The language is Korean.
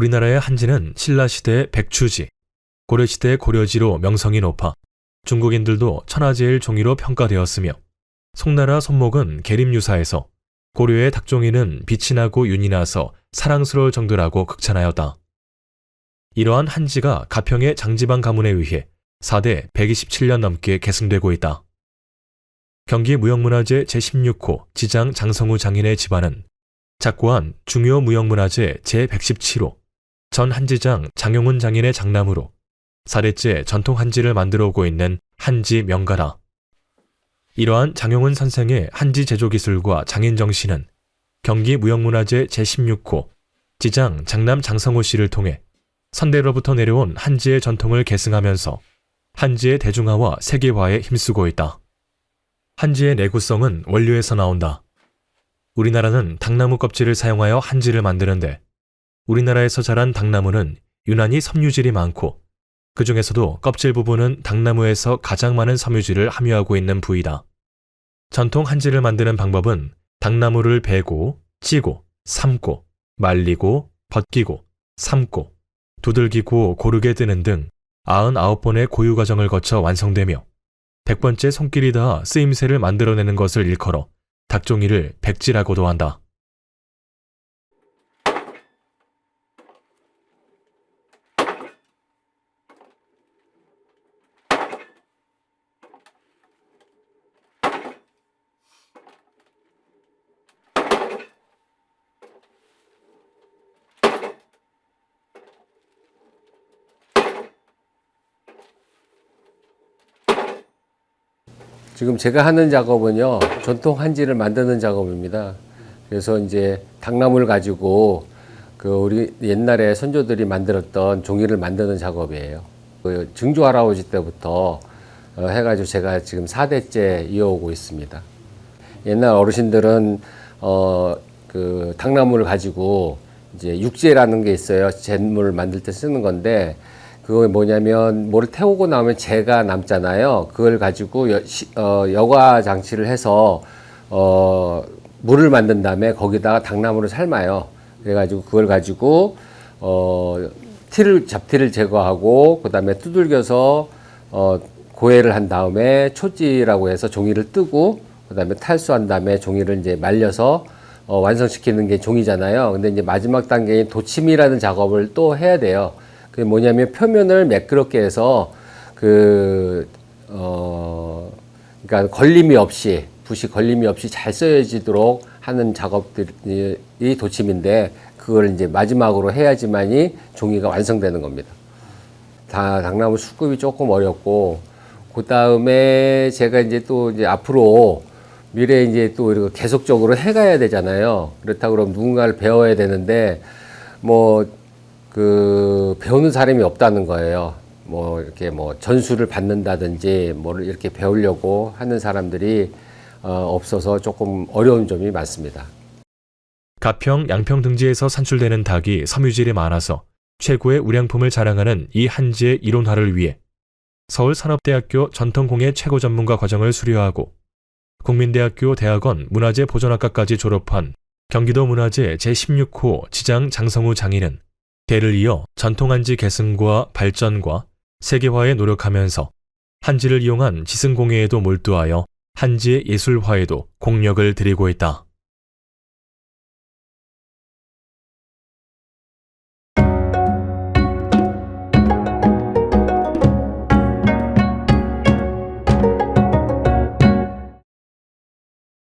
우리나라의 한지는 신라시대 백추지, 고려시대 고려지로 명성이 높아 중국인들도 천하제일 종이로 평가되었으며 송나라 손목은 계림유사에서 고려의 닭종이는 빛이 나고 윤이 나서 사랑스러울 정도라고 극찬하였다. 이러한 한지가 가평의 장지방 가문에 의해 4대 127년 넘게 계승되고 있다. 경기 무형문화재 제16호 지장 장성우 장인의 집안은 작고한 중요 무형문화재 제117호 전 한지장 장용훈 장인의 장남으로 4대째 전통 한지를 만들어 오고 있는 한지 명가다. 이러한 장용훈 선생의 한지 제조 기술과 장인 정신은 경기 무형문화재 제16호 지장 장남 장성호 씨를 통해 선대로부터 내려온 한지의 전통을 계승하면서 한지의 대중화와 세계화에 힘쓰고 있다. 한지의 내구성은 원료에서 나온다. 우리나라는 당나무 껍질을 사용하여 한지를 만드는데 우리나라에서 자란 당나무는 유난히 섬유질이 많고 그 중에서도 껍질 부분은 당나무에서 가장 많은 섬유질을 함유하고 있는 부위다. 전통 한지를 만드는 방법은 당나무를 베고, 찌고, 삶고, 말리고, 벗기고, 삶고, 두들기고 고르게 뜨는 등 99번의 고유 과정을 거쳐 완성되며 100번째 손길이 닿아 쓰임새를 만들어내는 것을 일컬어 닭종이를 백지라고도 한다. 지금 제가 하는 작업은요, 전통 한지를 만드는 작업입니다. 그래서 이제 당나무를 가지고 그 우리 옛날에 선조들이 만들었던 종이를 만드는 작업이에요. 그 증조 할아버지 때부터 어, 해가지고 제가 지금 4대째 이어오고 있습니다. 옛날 어르신들은 어, 그 당나무를 가지고 이제 육재라는 게 있어요. 잿물 만들 때 쓰는 건데 그거 뭐냐면 뭐를 태우고 나면 재가 남잖아요. 그걸 가지고 여, 시, 어, 여과 장치를 해서 어, 물을 만든 다음에 거기다가 당나무를 삶아요. 그래가지고 그걸 가지고 어, 티를 잡티를 제거하고 그다음에 두들겨서 어, 고해를 한 다음에 초지라고 해서 종이를 뜨고 그다음에 탈수한 다음에 종이를 이제 말려서 어, 완성시키는 게 종이잖아요. 근데 이제 마지막 단계인 도침이라는 작업을 또 해야 돼요. 그게 뭐냐면 표면을 매끄럽게 해서 그, 어, 그러니까 걸림이 없이, 붓이 걸림이 없이 잘 써지도록 하는 작업들이 도침인데 그걸 이제 마지막으로 해야지만이 종이가 완성되는 겁니다. 다 당나무 수급이 조금 어렵고 그 다음에 제가 이제 또 이제 앞으로 미래에 이제 또 이렇게 계속적으로 해가야 되잖아요. 그렇다 그러면 누군가를 배워야 되는데 뭐 그 배우는 사람이 없다는 거예요. 뭐 이렇게 뭐 전수를 받는다든지 뭐를 이렇게 배우려고 하는 사람들이 어 없어서 조금 어려운 점이 많습니다. 가평, 양평 등지에서 산출되는 닭이 섬유질이 많아서 최고의 우량품을 자랑하는 이 한지의 이론화를 위해 서울산업대학교 전통공예 최고 전문가 과정을 수료하고 국민대학교 대학원 문화재 보존학과까지 졸업한 경기도 문화재 제16호 지장 장성우 장인은 대를 이어 전통한지 계승과 발전과 세계화에 노력하면서 한지를 이용한 지승공예에도 몰두하여 한지의 예술화에도 공력을 들이고 있다.